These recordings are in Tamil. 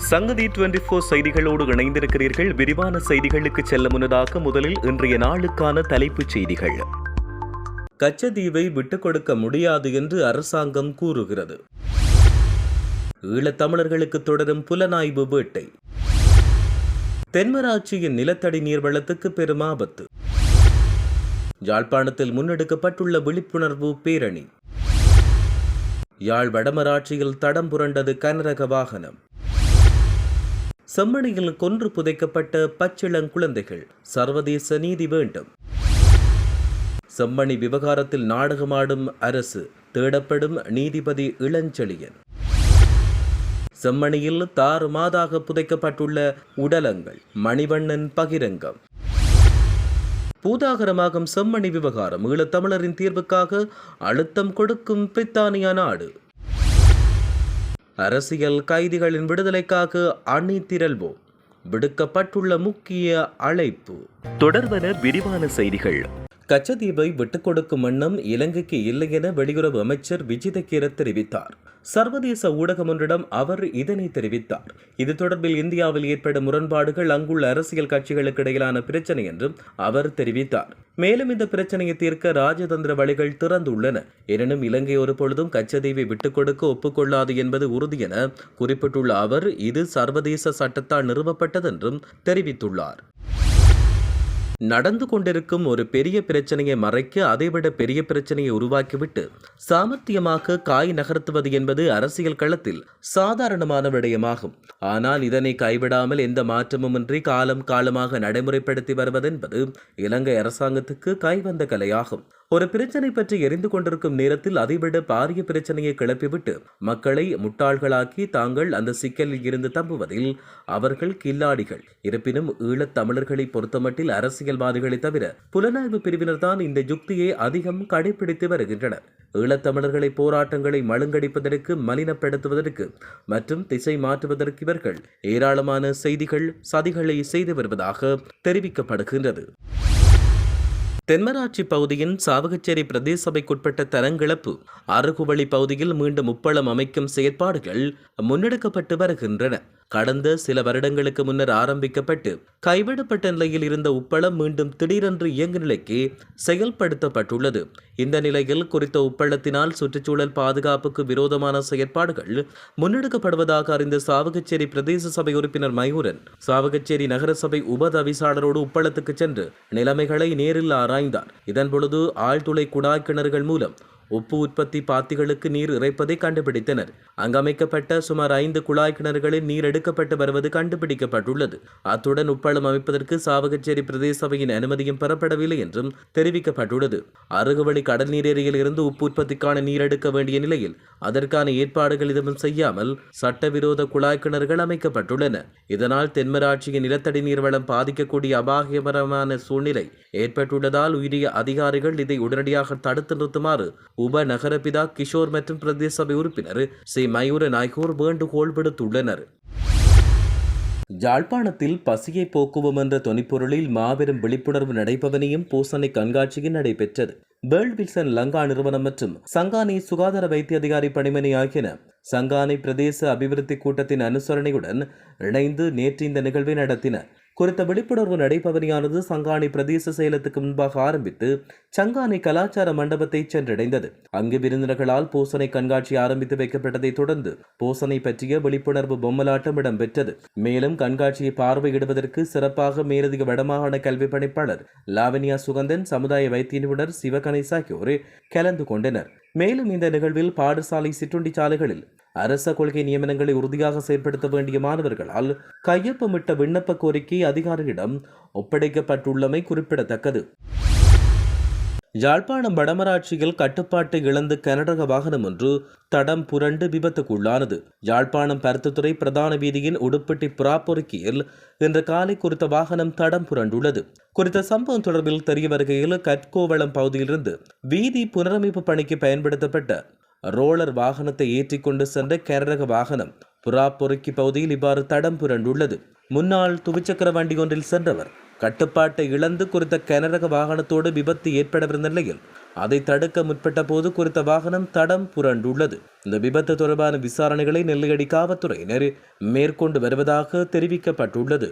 சங்கதி டுவெண்டி போர் செய்திகளோடு இணைந்திருக்கிறீர்கள். விரிவான செய்திகளுக்கு செல்ல முன்னதாக முதலில் இன்றைய நாளுக்கான தலைப்புச் செய்திகள். கச்சதீவை விட்டுக் கொடுக்க முடியாது என்று அரசாங்கம் கூறுகிறது. ஈழத்தமிழர்களுக்கு தொடரும் புலனாய்வு வேட்டை. தென்மராட்சியின் நிலத்தடி நீர்வளத்துக்கு பெரும் ஆபத்து. யாழ்ப்பாணத்தில் முன்னெடுக்கப்பட்டுள்ள விழிப்புணர்வு பேரணி. யாழ் வடமராட்சியில் தடம் புரண்டது கனரக வாகனம். செம்மணியில் கொன்று புதைக்கப்பட்ட பச்சிளங்குழந்தைகள் சர்வதேச நீதி வேண்டும். செம்மணி விவகாரத்தில் நாடகமாடும் அரசு தேடப்படும் நீதிபதி இளஞ்செழியன். செம்மணியில் தாறுமாதாக புதைக்கப்பட்டுள்ள உடலங்கள் மணிவண்ணன் பகிரங்கம். பூதாகரமாகும் செம்மணி விவகாரம் ஈழத்தமிழரின் தீர்வுக்காக அழுத்தம் கொடுக்கும் பிரித்தானியா நாடு. அரசியல் கைதிகளின் விடுதலைக்காக அணி திரள்வோம். விடுக்கப்பட்டுள்ள முக்கிய அழைப்பு. தொடர்வன விரிவான செய்திகள். கச்சதீவை விட்டுக் கொடுக்கும் எண்ணம் இலங்கைக்கு இல்லை என வெளியுறவு அமைச்சர் விஜித கீர தெரிவித்தார். சர்வதேச ஊடகம் ஒன்றிடம் அவர் இதனை தெரிவித்தார். இது தொடர்பில் இந்தியாவில் ஏற்படும் முரண்பாடுகள் அங்குள்ள அரசியல் கட்சிகளுக்கு இடையிலான பிரச்சனை என்றும் அவர் தெரிவித்தார். மேலும் இந்த பிரச்சனையை தீர்க்க ராஜதந்திர வழிகள் திறந்துள்ளன. எனினும் இலங்கை ஒருபொழுதும் கச்சதீவை விட்டுக் கொடுக்க ஒப்புக்கொள்ளாது என்பது உறுதி என குறிப்பிட்டுள்ள அவர் இது சர்வதேச சட்டத்தால் நிறுவப்பட்டது என்றும் தெரிவித்துள்ளார். நடந்து கொண்டிருக்கும் ஒரு பெரிய பிரச்சனையை மறைக்க அதைவிட பெரிய பிரச்சனையை உருவாக்கிவிட்டு சாமர்த்தியமாக காய் நகர்த்துவது என்பது அரசியல் களத்தில் சாதாரணமான விடயமாகும். ஆனால் இதனை கைவிடாமல் எந்த மாற்றமுமின்றி காலம் காலமாக நடைமுறைப்படுத்தி வருவதென்பது இலங்கை அரசாங்கத்துக்கு கைவந்த கலையாகும். ஒரு பிரச்சனை பற்றி எரிந்து கொண்டிருக்கும் நேரத்தில் அதைவிட பாரிய பிரச்சனையை கிளப்பிவிட்டு மக்களை முட்டாள்களாக்கி தாங்கள் அந்த சிக்கலில் இருந்து தம்புவதில் அவர்கள் கில்லாடிகள். இருப்பினும் ஈழத் தமிழர்களை பொறுத்தமட்டில் அரசியல்வாதிகளை தவிர புலனாய்வு பிரிவினர்தான் இந்த யுக்தியை அதிகம் கடைபிடித்து வருகின்றனர். ஈழத்தமிழர்களை போராட்டங்களை மழுங்கடிப்பதற்கு மலினப்படுத்துவதற்கு மற்றும் திசை மாற்றுவதற்கு இவர்கள் ஏராளமான செய்திகள் சதிகளை செய்து வருவதாக தெரிவிக்கப்படுகின்றது. தென்மராட்சி பகுதியின் சாவகச்சேரி பிரதேச சபைக்குட்பட்ட தரங்கிழப்பு அருகுவழி பகுதியில் மீண்டும் உப்பளம் அமைக்கும் செயற்பாடுகள் முன்னெடுக்கப்பட்டு வருகின்றன. கடந்த சில வருடங்களுக்கு முன்னர் ஆரம்பிக்கப்பட்டு கைவிடப்பட்ட நிலையில் இருந்த உப்பளம் மீண்டும் திடீரென்று இயங்கு நிலைக்கு செயல்படுத்தப்பட்டுள்ளது. இந்த நிலையில் குறித்த உப்பளத்தினால் சுற்றுச்சூழல் பாதுகாப்புக்கு விரோதமான செயற்பாடுகள் முன்னெடுக்கப்படுவதாக அறிந்த சாவகச்சேரி பிரதேச சபை உறுப்பினர் மயூரன் சாவகச்சேரி நகரசபை உபதவிசாளரோடு உப்பளத்துக்கு சென்று நிலைமைகளை நேரில் ஆராய்ந்தார். இதன் பொழுது ஆழ்துளை குழாய் கிணறுகள் மூலம் உப்பு உற்பத்தி பாத்திகளுக்கு நீர் இறைப்பதை கண்டுபிடித்தனர். அங்கமைக்கப்பட்ட சுமார் ஐந்து குழாய் கிணறுகளில் நீர் எடுக்கப்பட்டு வருவது கண்டுபிடிக்கப்பட்டுள்ளது. அத்துடன் உப்பளம் அமைப்பதற்கு சாவகச்சேரி பிரதேச சபையின் அனுமதியும் பெறப்படவில்லை என்றும் தெரிவிக்கப்பட்டுள்ளது. அருகுவழி கடல் நீர் ஏரியில் இருந்து உப்பு உற்பத்திக்கான நீர் எடுக்க வேண்டிய நிலையில் அதற்கான ஏற்பாடுகள் எதுவும் செய்யாமல் சட்டவிரோத குழாய் கிணறுகள் அமைக்கப்பட்டுள்ளன. இதனால் தென்மராட்சியின் நிலத்தடி நீர்வளம் பாதிக்கக்கூடிய அபாயகரமான சூழ்நிலை ஏற்பட்டுள்ளதால் உயிரிய அதிகாரிகள் இதை உடனடியாக தடுத்து நிறுத்துமாறு உப நகரபிதா கிஷோர் மற்றும் பிரதேச சபை உறுப்பினர் சி மயூர நாயகூர் வேண்டுகோள் விடுத்துள்ளனர். யாழ்ப்பாணத்தில் பசியை போக்குவோம் என்ற தொனிப்பொருளில் மாபெரும் விழிப்புணர்வு நடைபவனையும் பூசணி கண்காட்சியும் நடைபெற்றது. பேர்ல் வில்சன் லங்கா நிறுவனம் மற்றும் சங்கானி சுகாதார வைத்திய அதிகாரி பணிமனை ஆகியன சங்கானை பிரதேச அபிவிருத்தி கூட்டத்தின் அனுசரணையுடன் இணைந்து நேற்று இந்த நிகழ்வை நடத்தின குறித்த விழிப்புணர்வு நடைபவனியானது சங்கானி பிரதேச செயலத்துக்கு முன்பாக ஆரம்பித்து சங்கானை கலாச்சார மண்டபத்தை சென்றடைந்தது. அங்கு விருந்தினர்களால் பூசணை கண்காட்சி ஆரம்பித்து வைக்கப்பட்டதை தொடர்ந்து பூசணை பற்றிய விழிப்புணர்வு பொம்மலாட்டம் இடம்பெற்றது. மேலும் கண்காட்சியை பார்வையிடுவதற்கு சிறப்பாக மேலதிக வடமாகாண கல்வி பணிப்பாளர் லாவண்யா சுகந்தன் சமுதாய வைத்திய நிபுணர் சிவகணேஷ் ஆகியோர் கலந்து கொண்டனர். மேலும் இந்த நிகழ்வில் பாடசாலை சிற்றுண்டி சாலைகளில் அரச கொள்கை நியமனங்களை உறுதியாக செயல்படுத்த வேண்டிய மாணவர்களால் கையொப்பமிட்ட விண்ணப்ப கோரிக்கை அதிகாரியிடம் ஒப்படைக்கப்பட்டுள்ளமை குறிப்பிடத்தக்கது. யாழ்ப்பாணம் வடமராட்சியில் கட்டுப்பாட்டை இழந்து கனடக வாகனம் ஒன்று தடம் புரண்டு விபத்துக்குள்ளானது. யாழ்ப்பாணம் பருத்துத்துறை பிரதான வீதியின் உடுப்பட்டி புறாப்பொருக்கியில் இன்று காலை குறித்த வாகனம் தடம் புரண்டுள்ளது. குறித்த சம்பவம் தொடர்பில் தெரிய வருகையில் கட்கோவளம் பகுதியிலிருந்து வீதி புனரமைப்பு பணிக்கு பயன்படுத்தப்பட்ட ரோலர் வாகனத்தை ஏற்றிக்கொண்டு சென்ற கரரக வாகனம் புறாப்பொருக்கி பகுதியில் இவ்வாறு தடம் புரண்டுள்ளது. முன்னாள் துவிச்சக்கர வண்டி ஒன்றில் சென்றவர் கட்டுப்பாட்டை இழந்து குறித்த கனரக வாகனத்தோடு விபத்து ஏற்படவிருந்த நிலையில் அதை தடுக்க முற்பட்ட போது குறித்த வாகனம் தடம் புரண்டுள்ளது. இந்த விபத்து தொடர்பான விசாரணைகளை நெல்லையடி காவல்துறையினர் மேற்கொண்டு வருவதாக தெரிவிக்கப்பட்டுள்ளது.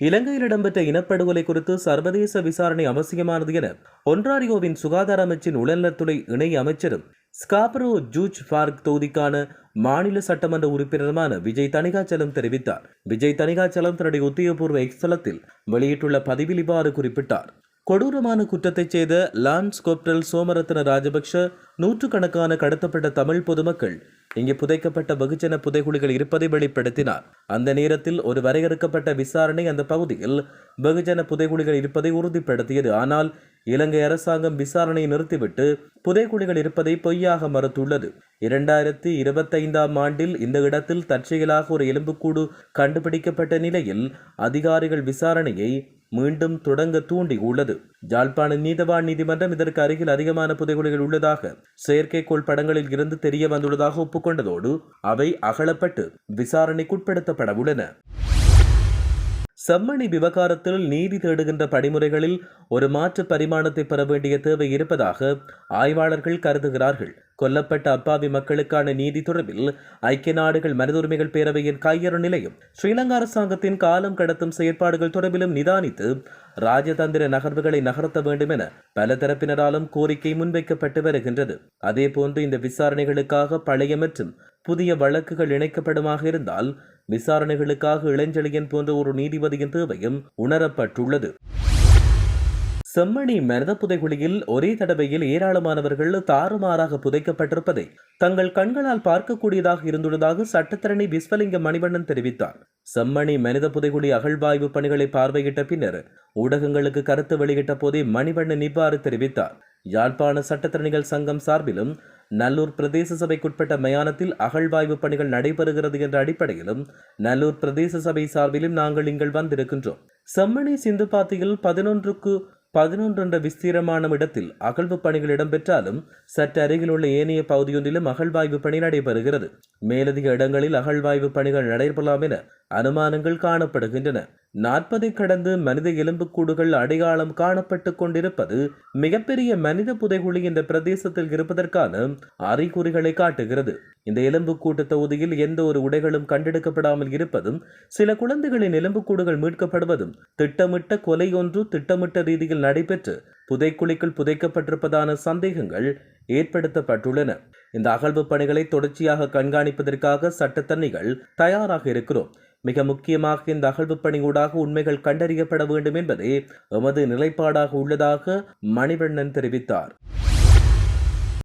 இலங்கையில் இடம்பெற்ற இனப்படுகொலை குறித்து சர்வதேச விசாரணை அவசியமானது என ஒன்ராரியோவின் சுகாதார அமைச்சின் உடல்நலத்துறை இணை அமைச்சரும் ஸ்காப்ரோ ஜூஜ் பார்க் தொகுதிக்கான மாநில சட்டமன்ற உறுப்பினருமான விஜய் தனிகாச்சலம் தெரிவித்தார். விஜய் தனிகாச்சலம் தன்னுடைய உத்தியோகபூர்வ எக்ஸலத்தில் வெளியிட்டுள்ள பதிவில் இவ்வாறு குறிப்பிட்டார். கொடூரமான குற்றத்தைச் செய்த லான்ஸ் கோப்டல் சோமரத்ன ராஜபக்ஷ நூற்றுக்கணக்கான கடத்தப்பட்ட தமிழ் பொதுமக்கள் இங்கே புதைக்கப்பட்ட வெகுஜன புதைகுழிகள் இருப்பதை வெளிப்படுத்தினார். அந்த நேரத்தில் ஒரு வரையறுக்கப்பட்ட விசாரணை அந்த பகுதியில் வெகுஜன புதைகுழிகள் இருப்பதை உறுதிப்படுத்தியது. ஆனால் இலங்கை அரசாங்கம் விசாரணையை நிறுத்திவிட்டு புதைகுழிகள் இருப்பதை பொய்யாக மறுத்துள்ளது. இரண்டாயிரத்தி இருபத்தைந்தாம் ஆண்டில் இந்த இடத்தில் தற்செயலாக ஒரு எலும்புக்கூடு கண்டுபிடிக்கப்பட்ட நிலையில் அதிகாரிகள் விசாரணையை மீண்டும் தொடங்க தூண்டியுள்ளது. ஜாழ்ப்பாண நீதவான் நீதிமன்றம் இதற்கு அருகில் அதிகமான புதைகுழிகள் உள்ளதாக செயற்கைக்கோள் படங்களில் இருந்து தெரிய வந்துள்ளதாக ஒப்புக்கொண்டதோடு அவை அகலப்பட்டு விசாரணைக்குட்படுத்தப்பட உள்ளன. செம்மணி விவகாரத்தில் நீதி தேடுகின்ற படிமுறைகளில் ஒரு மாற்று பரிமாணத்தை பெற வேண்டிய தேவை இருப்பதாக ஆய்வாளர்கள் கருதுகிறார்கள். கொல்லப்பட்ட அப்பாவி மக்களுக்கான நீதி தொடர்பில் ஐக்கிய நாடுகள் மனித உரிமைகள் பேரவையின் கையறு நிலையும் ஸ்ரீலங்கா அரசாங்கத்தின் காலம் கடத்தும் செயற்பாடுகள் தொடர்பிலும் நிதானித்து ராஜதந்திர நகர்வுகளை நகர்த்த வேண்டும் என பல தரப்பினராலும் கோரிக்கை முன்வைக்கப்பட்டு வருகின்றது. அதேபோன்று இந்த விசாரணைகளுக்காக பழைய மற்றும் புதிய வழக்குகள் இணைக்கப்படுமாக இருந்தால் விசாரணைகளுக்காக இளஞ்செழியன் போன்ற ஒரு நீதிபதியின் தேவையும் உணரப்பட்டுள்ளது. செம்மணி மனித புதைகுழியில் ஒரே தடவையில் ஏராளமானவர்கள் தாறுமாறாக புதைக்கப்பட்டிருப்பதை தங்கள் கண்களால் பார்க்கக்கூடியதாக இருந்துள்ளதாக சட்டத்தரணி விஸ்வலிங்க மணிவண்ணன் தெரிவித்தார். செம்மணி மனித புதைகுழி அகழ்வாய்வு பணிகளை பார்வையிட்ட பின்னர் ஊடகங்களுக்கு கருத்து வெளியிட்ட போதே மணிவண்ணன் இவ்வாறு தெரிவித்தார். யாழ்ப்பாண சட்டத்தரணிகள் சங்கம் சார்பிலும் நல்லூர் பிரதேச சபைக்குட்பட்ட மயானத்தில் அகழ்வாய்வு பணிகள் நடைபெறுகிறது என்ற அடிப்படையிலும் நல்லூர் பிரதேச சபை சார்பிலும் நாங்கள் இங்கள் வந்திருக்கின்றோம். செம்மணி சிந்துபாத்தியில் பதினொன்றுக்கு பதினொன்று என்ற விஸ்தீரமான இடத்தில் அகழ்வு பணிகள் இடம்பெற்றாலும் சற்று அருகில் உள்ள ஏனைய பகுதியொன்றிலும் அகழ்வாய்வு பணி நடைபெறுகிறது. மேலதிக இடங்களில் அகழ்வாய்வு பணிகள் நடைபெறலாம் என அனுமானங்கள் காணப்படுகின்றன. நாற்பதை கடந்து மனித எலும்புக்கூடுகள் அடையாளம் காணப்பட்டு கொண்டிருப்பது மிகப்பெரிய மனித புதைகுழி இந்த பிரதேசத்தில் இருப்பதற்கான அறிகுறிகளை காட்டுகிறது. இந்த எலும்புக்கூட்டு தொகுதியில் எந்த ஒரு உடைகளும் கண்டெடுக்கப்படாமல் இருப்பதும் சில குழந்தைகளின் எலும்புக்கூடுகள் மீட்கப்படுவதும் திட்டமிட்ட கொலை ஒன்று திட்டமிட்ட ரீதியில் நடைபெற்று புதைக்குழிக்குள் புதைக்கப்பட்டிருப்பதான சந்தேகங்கள் ஏற்படுத்தப்பட்டுள்ளன. இந்த அகழ்வு பணிகளை தொடர்ச்சியாக கண்காணிப்பதற்காக சட்டத்தன்னிகள் தயாராக இருக்கிறோம். மிக முக்கியமாக இந்த அகழ்வு பணி ஊடாக உண்மைகள் கண்டறியப்பட வேண்டும் என்பதே எமது நிலைப்பாடாக உள்ளதாக மணிவண்ணன் தெரிவித்தார்.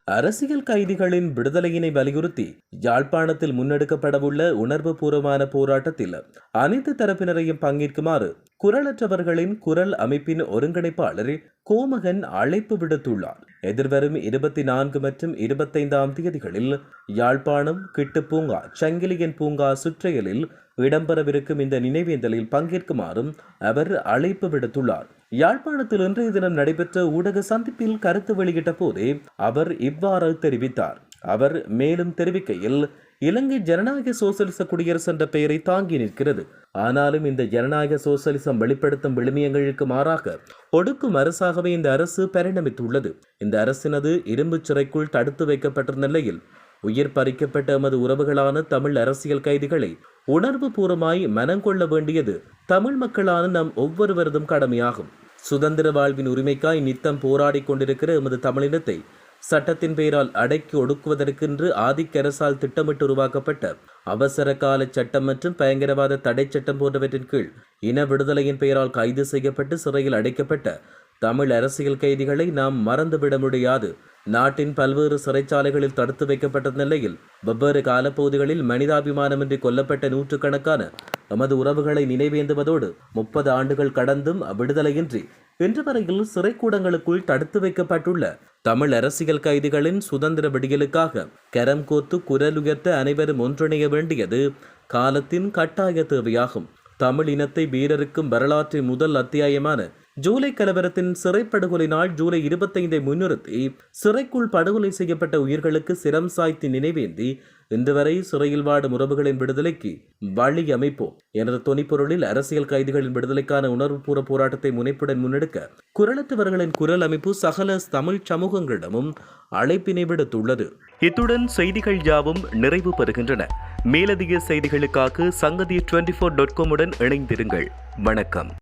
அரசியல் கைதிகளின் விடுதலையினை வலியுறுத்தி யாழ்ப்பாணத்தில் முன்னெடுக்கப்படவுள்ள உணர்வு பூர்வமான போராட்டத்தில் அனைத்து தரப்பினரையும் பங்கேற்குமாறு குரலற்றவர்களின் குரல் அமைப்பின் ஒருங்கிணைப்பாளர் கோமகன் அழைப்பு விடுத்துள்ளார். எதிர்வரும் இருபத்தி நான்கு மற்றும் இருபத்தைந்தாம் தேதிகளில் யாழ்ப்பாணம் கிட்டு பூங்கா சங்கிலியன் பூங்கா சுற்றையலில் இடம்பெறவிருக்கும் இந்த நினைவேந்தலில் பங்கேற்குமாறும் அவர் அழைப்பு விடுத்துள்ளார். யாழ்ப்பாணத்தில் இன்றைய தினம் நடைபெற்ற ஊடக சந்திப்பில் கருத்து வெளியிட்ட போதே அவர் இவ்வாறு தெரிவித்தார். அவர் மேலும் தெரிவிக்கையில் இலங்கை ஜனநாயக சோசலிச குடியரசு என்ற பெயரை தாங்கி நிற்கிறது. ஆனாலும் இந்த ஜனநாயக சோசலிசம் வெளிப்படுத்தும் விழுமியங்களுக்கு மாறாக ஒடுக்கும் அரசாகவே இந்த அரசு பரிணமித்துள்ளது. இந்த அரசினது இரும்பு சிறைக்குள் தடுத்து வைக்கப்பட்ட நிலையில் உயிர் பறிக்கப்பட்ட எமது உறவுகளான தமிழ் அரசியல் கைதிகளை உணர்வு பூர்வமாய் மனங்கொள்ள வேண்டியது தமிழ் மக்களான நம் ஒவ்வொருவரதும் கடமையாகும். சுதந்திர வாழ்வின் உரிமைக்காய் நித்தம் போராடிக் கொண்டிருக்கிற எமது தமிழினத்தை சட்டத்தின் பெயரால் அடக்கி ஒடுக்குவதற்கென்று ஆதிக்கரசால் திட்டமிட்டு உருவாக்கப்பட்ட அவசர கால சட்டம் மற்றும் பயங்கரவாத தடை சட்டம் போன்றவற்றின் கீழ் இன விடுதலையின் பெயரால் கைது செய்யப்பட்டு சிறையில் அடைக்கப்பட்ட தமிழ் அரசியல் கைதிகளை நாம் மறந்துவிட முடியாது. நாட்டின் பல்வேறு சிறைச்சாலைகளில் தடுத்து வைக்கப்பட்ட நிலையில் வெவ்வேறு காலப்பகுதிகளில் மனிதாபிமானமின்றி கொல்லப்பட்ட நூற்றுக்கணக்கான நமது உறவுகளை நினைவேந்துவதோடு முப்பது ஆண்டுகள் கடந்தும் விடுதலையின்றி இன்று வரையில் சிறைக்கூடங்களுக்குள் தடுத்து வைக்கப்பட்டுள்ள தமிழ் அரசியல் கைதிகளின் சுதந்திர விடியலுக்காக கரம் கோத்து குரல் உயர்த்த அனைவரும் ஒன்றிணைய வேண்டியது காலத்தின் கட்டாய தேவையாகும். தமிழ் இனத்தை வீரருக்கும் வரலாற்றின் முதல் அத்தியாயமான ஜூலை கலவரத்தின் சிறைப்படுகொலை நாள் ஜூலை இருபத்தைந்தை முன்னிறுத்தி சிறைக்குள் படுகொலை செய்யப்பட்ட உயிர்களுக்கு சிரம் சாய்த்து நினைவேந்தி இன்று வரை சிறையில் வாடும் உறவுகளின் விடுதலைக்கு வழி அமைப்போம். எனது தொனிப்பொருளில் அரசியல் கைதிகளின் விடுதலைக்கான உணர்வுபூர்வ போராட்டத்தை முனைப்புடன் முன்னெடுக்க குரலத்தவர்களின் குரல் அமைப்பு சகல தமிழ் சமூகங்களிடமும் அழைப்பினை விடுத்துள்ளது. இத்துடன் செய்திகள் யாவும் நிறைவு பெறுகின்றன. மேலதிக செய்திகளுக்காக சங்கதி டுவெண்டி ஃபோர் டாட் காமுடன் இணைந்திருங்கள். வணக்கம்.